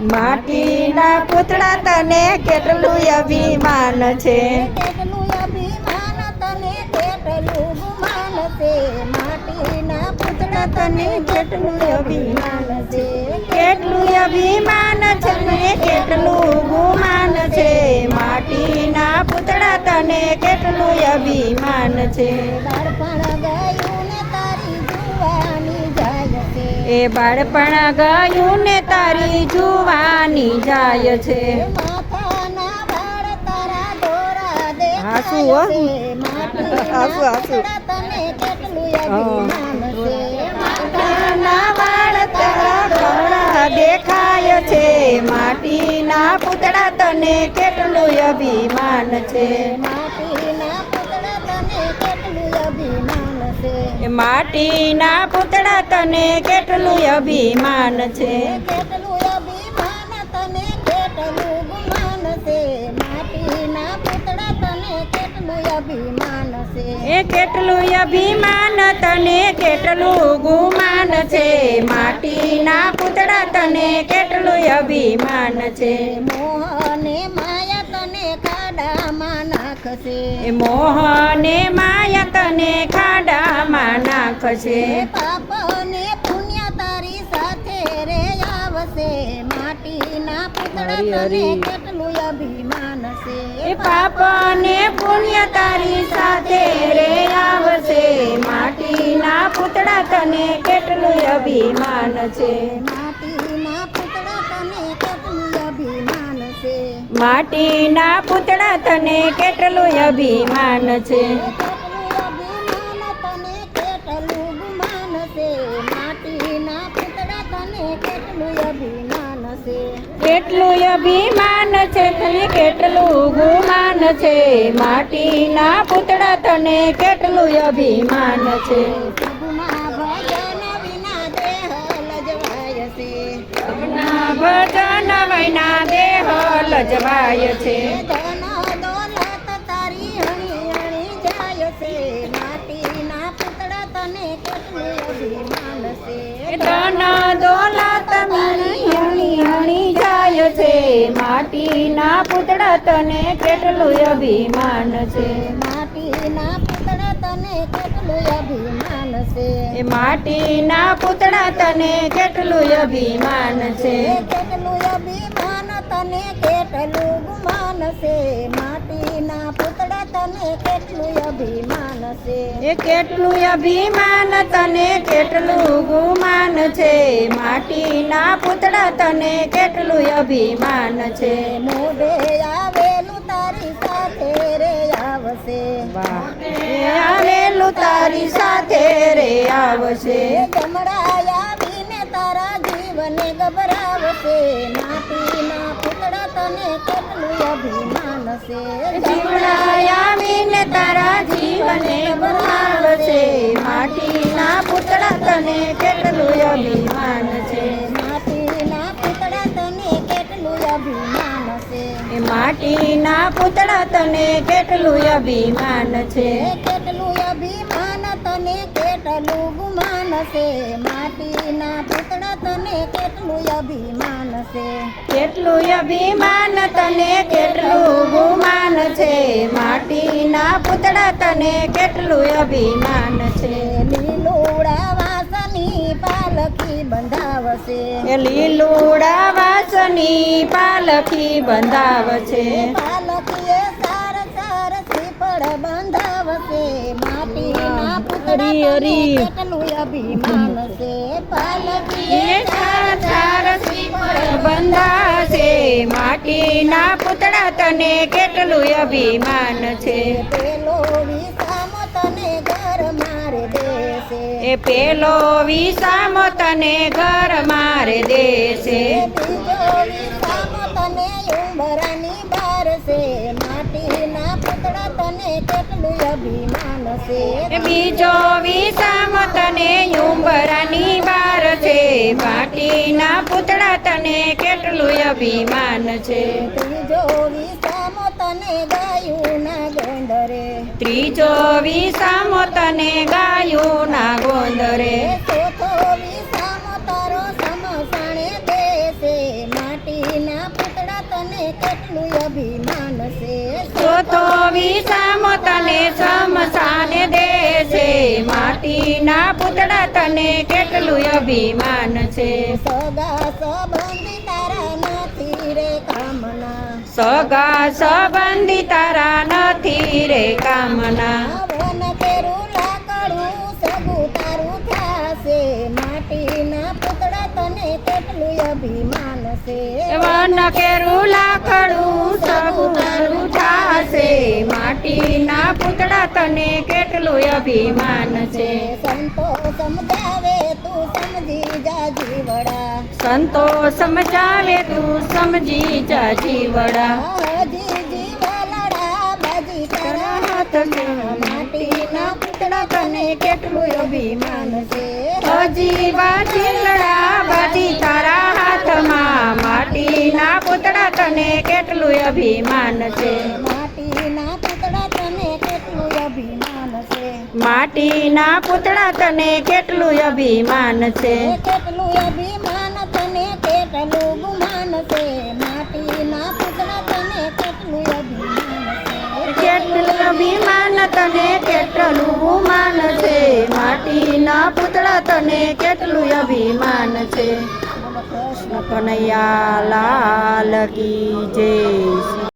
માટીના પૂતળા તને કેટલું અભિમાન છે? કેટલું અભિમાન તને કેટલું ગુમાન છે? માટીના પૂતળા તને કેટલું અભિમાન છે? કેટલું અભિમાન છે ને કેટલું ગુમાન છે? માટીના પૂતળા તને કેટલું અભિમાન છે? બાળપણ ગયું એ બાળપણ ગયું ને તારી જુવાની જાય છે. હાસુ દેખાય છે માટીના હાસુ, હાસુ. દેખાય છે. પૂતળા તને કેટલું અભિમાન છે. માટીના એ માટીના પૂતળા તને કેટલું અભિમાન છે? કેટલું અભિમાન તને કેટલું ગુમાન છે? માટીના પૂતળા તને કેટલું અભિમાન છે? એ કેટલું અભિમાન તને કેટલું ગુમાન છે? માટીના પૂતળા તને કેટલું અભિમાન છે? મોહને એ મોહને માયા તને ખાડામાં નાખશે. પાપને પુણ્ય તારી સાથે રે આવશે. માટીના પુતળા તને કેટલું અભિમાન છે એ પાપ પુણ્ય તારી સાથે રે આવશે. માટીના પૂતળા તને કેટલું અભિમાન છે. માટીના પૂતળા તને કેટલું અભિમાન છે? કેટલું અભિમાન તને કેટલું છે તને કેટલું અભિમાન છે? કેટલું અભિમાન છે કેટલું ગુમાન છે? માટીના પૂતળા તને કેટલું અભિમાન છે. ભજન વિના લજવાય છે. ધન દોલત મારી હણી જાય છે. માટીના પૂતળા તને કેટલું અભિમાન છે. માટીના પુતળા તને કેટલું અભિમાન છે. એ માટીના પૂતળા તને કેટલું અભિમાન છે કેટલું અભિમાન તને કેટલું ગુમાન છે માટીના પૂતળા તને કેટલું અભિમાન છે? એ કેટલું અભિમાન તને કેટલું ગુમાન છે? માટીના પૂતળા તને કેટલું અભિમાન છે? મોઢે આવેલું તારી સાથે રે આવશે. આવેલું તારી સાથે રે આવશે. જમડા આવીને તારા જીવને ગભરાવશે. માટીના અભિમાન જીવડાયા જીવડા તારા જીવને બનાવશે માટીના પૂતળા તને કેટલું અભિમાન છે. માટીના પૂતળા તને કેટલું અભિમાન છે એ માટીના પૂતળા તને કેટલું અભિમાન છે. કેટલું અભિમાન તને કેટલું ગુમાન છે માટીના પૂતળા તને કેટલું અભિમાન છે? કેટલું અભિમાન તને કેટલું ગુમાન છે? માટીના પૂતળા તને કેટલું અભિમાન છે? લીલોડા વાસની પાલખી બંધાવશે. એ લીલોડા વાસની પાલખી બંધાવશે. પાલખીએ સાર સાર શ્રીફળ બંધાવશે. માટીના હરી, હરી. અભિમાન બંધાશે માટીના પૂતળા તને કેટલું અભિમાન છે. પેલો વિસામો તને ઘર મારે દેશે. એ પેલો વિસામો તને ઘર મારે દેશે. બીજો વિસામો તને ઉંબરાની બાર માટીના પુતળા તને કેટલું અભિમાન બીજો વિસામો તને ઉંબરાની બાર છે. માટીના પૂતળા તને કેટલું અભિમાન છે. ત્રીજો વિસામો તને ગાયુના ગોંધરે ત્રીજો વિસામો તને ગાયુના ગોંધરે ગોંદરે ચોથો વિસામો તારો સમસાણે દેશે તને કેટલું અભિમાન છે. ચોથો વિસામો તને સમસાને તને કેટલું અભિમાન છે? સગા સંબંધી તારા નથી રે કામના. સગા સંબંધી તારા નથી રે કામના. વન કેરું લાકડું સગું તારું થાશે. માટીના પુતળા તને કેટલું અભિમાન છે? વન કેરું માટીના તને કેટલું અભિમાન છે. સંતો સમજાવે તું સમજી જા જીવડા સંતો સમજાવે તું સમજી જા જીવડા હજી જીવલડા બાજી તારા હાથમાં માટીના પુતળા તને કેટલું અભિમાન છે. હજી વાજીલડા બાજી તારા હાથમાં માટીના પૂતળા તને કેટલું અભિમાન છે. માટીના પૂતળા તને કેટલું અભિમાન છે? કેટલું અભિમાન તને કેટલું ગુમાન છે? માટીના પૂતળા તને કેટલું અભિમાન છે? કેટલું અભિમાન તને કેટલું ગુમાન છે? માટીના પૂતળા તને કેટલું અભિમાન છે? કૃષ્ણ કનૈયા લાલ કી જય.